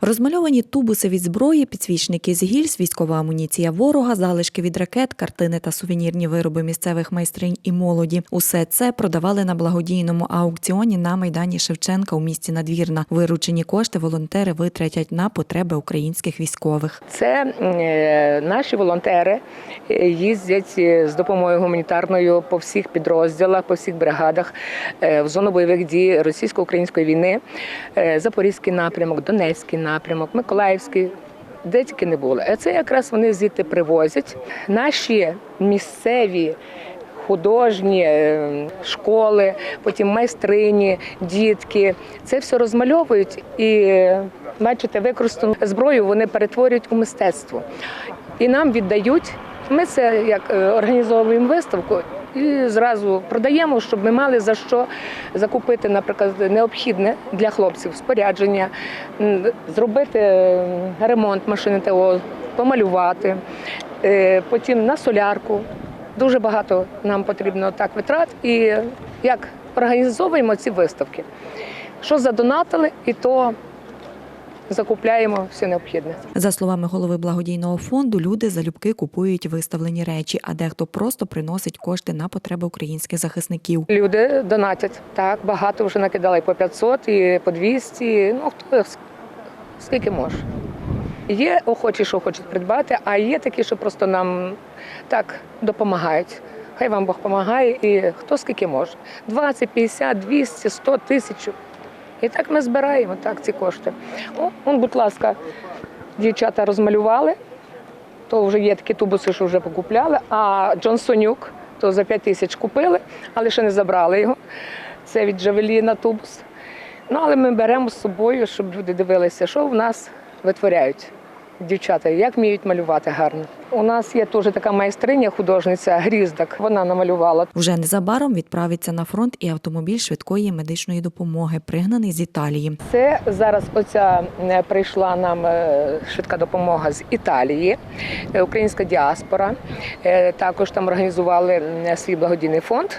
Розмальовані тубуси від зброї, підсвічники з гільз, військова амуніція ворога, залишки від ракет, картини та сувенірні вироби місцевих майстринь і молоді. Усе це продавали на благодійному аукціоні на майдані Шевченка у місті Надвірна. Виручені кошти волонтери витратять на потреби українських військових. Це е, наші волонтери е, їздять е, з допомогою гуманітарною по всіх підрозділах, по всіх бригадах в зону бойових дій російсько-української війни, Запорізький напрямок, Донецький напрямок, Миколаївський. Де тільки не було. А це якраз вони звідти привозять. Наші місцеві художні е, школи, потім майстрині, дітки. Це все розмальовують і, бачите, використану зброю вони перетворюють у мистецтво. І нам віддають. Ми це як е, організовуємо виставку і зразу продаємо, щоб ми мали за що закупити, наприклад, необхідне для хлопців спорядження, зробити ремонт машини ТО, помалювати, е, потім на солярку. Дуже багато нам потрібно так витрат. І як організовуємо ці виставки. Що задонатили, і то закупляємо все необхідне. За словами голови благодійного фонду, люди залюбки купують виставлені речі, а дехто просто приносить кошти на потреби українських захисників. Люди донатять так, багато вже накидали по 500, і по 200, ну хто скільки може. Є охочі, що хочуть придбати, а є такі, що просто нам так допомагають. Хай вам Бог допомагає, і хто скільки може. 20, 50, 200, 100, тисячу. І так ми збираємо так, ці кошти. О, он, будь ласка, дівчата розмалювали, то вже є такі тубуси, що вже покупляли. А Джонсонюк то за 5 тисяч купили, але ще не забрали його. Це від Джавеліна тубус. Ну, але ми беремо з собою, щоб люди дивилися, що в нас витворяють дівчата, як вміють малювати гарно. У нас є теж така майстриня, художниця Гріздак. Вона намалювала Вже незабаром відправиться на фронт і автомобіль швидкої медичної допомоги, пригнаний з Італії. Це зараз оця е, прийшла нам е, швидка допомога з Італії, е, українська діаспора. Також там організували свій благодійний фонд,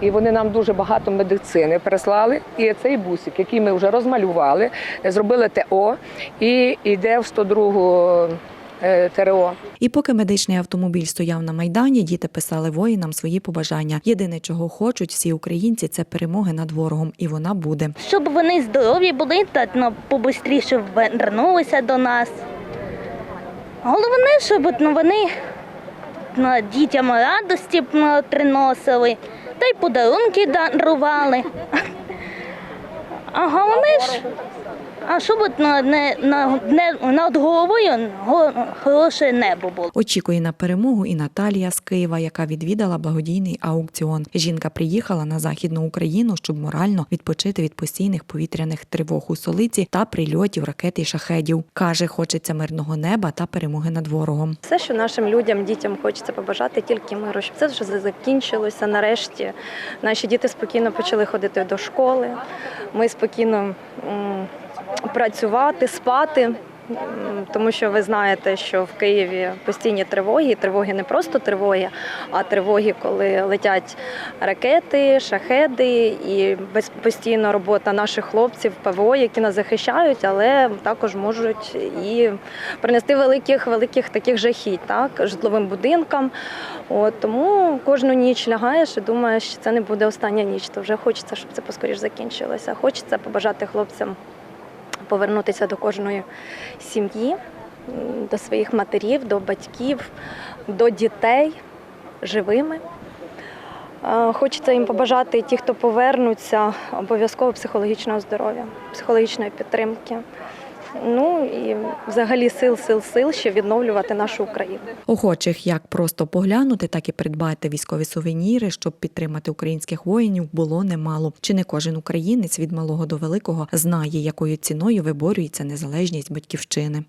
і вони нам дуже багато медицини прислали. І цей бусик, який ми вже розмалювали, зробили ТО і йде в 102 е, ТРО. І поки медичний автомобіль стояв на майдані, діти писали воїнам свої побажання. Єдине, чого хочуть всі українці, це перемоги над ворогом, і вона буде. щоб вони здорові були та ну, побистріше вернулися до нас. Головне, щоб ну, вони ну, дітям радості ну, приносили, та й подарунки дарували. А головне ж, а щоб от, не, на, не, над головою го- хороше небо було. Очікує на перемогу і Наталія з Києва, яка відвідала благодійний аукціон. Жінка приїхала на західну Україну, щоб морально відпочити від постійних повітряних тривог у столиці та прильотів ракет і шахедів. каже, хочеться мирного неба та перемоги над ворогом. Все, що нашим людям, дітям хочеться побажати, тільки миру, щоб це вже закінчилося. Нарешті наші діти спокійно почали ходити до школи. Ми спокійно працювати, спати. Тому що ви знаєте, що в Києві постійні тривоги, тривоги не просто тривоги, а тривоги, коли летять ракети, шахеди, і постійно робота наших хлопців, ПВО, які нас захищають, але також можуть і принести великих великих таких жахіть, так житловим будинкам. От тому кожну ніч лягаєш і думаєш, що це не буде остання ніч. То вже хочеться, щоб це поскоріш закінчилося. Хочеться побажати хлопцям повернутися до кожної сім'ї, до своїх матерів, до батьків, до дітей живими. Е, Хочеться їм побажати ті, хто повернуться, обов'язково психологічного здоров'я, психологічної підтримки. Ну і взагалі сил, сил, сил, ще відновлювати нашу Україну. Охочих як просто поглянути, так і придбати військові сувеніри, щоб підтримати українських воїнів, було немало. Чи не кожен українець від малого до великого знає, якою ціною виборюється незалежність батьківщини.